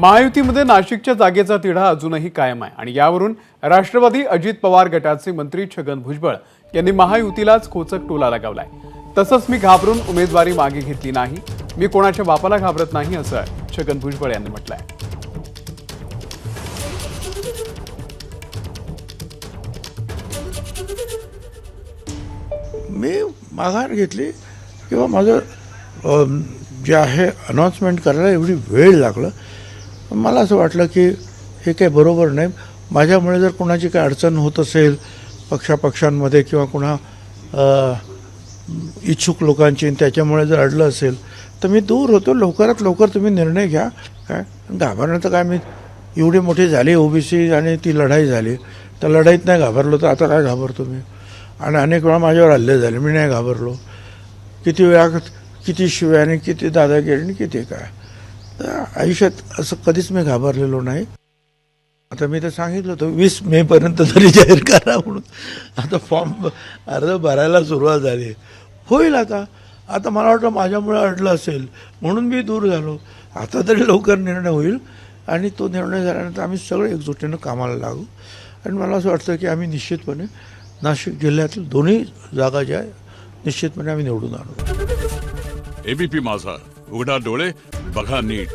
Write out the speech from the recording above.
महायुतीमध्ये नाशिकच्या जागेचा तिढा अजूनही कायम आहे. आणि यावरून राष्ट्रवादी अजित पवार गटाचे मंत्री छगन भुजबळ यांनी महायुतीलाच खोचक टोला लगावलाय. तसंच मी घाबरून उमेदवारी मागे घेतली नाही. मी कोणाच्या बापाला घाबरत नाही असं छगन भुजबळ यांनी म्हटलंय. मी माघार घेतली किंवा माझं जे आहे अनाऊन्समेंट करायला एवढी वेळ लागलं. मला असं वाटलं की हे काही बरोबर नाही. माझ्यामुळे जर कोणाची काही अडचण होत असेल पक्षापक्षांमध्ये किंवा कुणा इच्छुक लोकांची आणि त्याच्यामुळे जर अडलं असेल तर मी दूर होतो. लवकरात लवकर तुम्ही निर्णय घ्या. काय? घाबरणं तर काय मी एवढी मोठी झाली ओबीसी आणि ती लढाई झाली. तर लढाईत नाही घाबरलो तर आता काय घाबरतो मी? आणि अनेक वेळा माझ्यावर हल्ले झाले. मी नाही घाबरलो. किती वेळा किती शिव्याने आणि किती दादागिरी आणि किती काय? तर आयुष्यात असं कधीच मी घाबरलेलो नाही. आता मी तर सांगितलं होतं वीस मेपर्यंत तरी जाहीर करा म्हणून. आता फॉर्म अर्ज भरायला सुरुवात झाली होईल आता. आता मला वाटतं माझ्यामुळे अडलं असेल. म्हणून मी दूर झालो. आता तरी लवकर निर्णय होईल आणि तो निर्णय झाल्यानंतर आम्ही सगळे एकजुटीनं कामाला लागू. आणि मला असं वाटतं की आम्ही निश्चितपणे नाशिक जिल्ह्यातील दोन्ही जागा ज्या निश्चितपणे आम्ही निवडून आणू. एबीपी माझा. उघडा डोळे बघा नीट.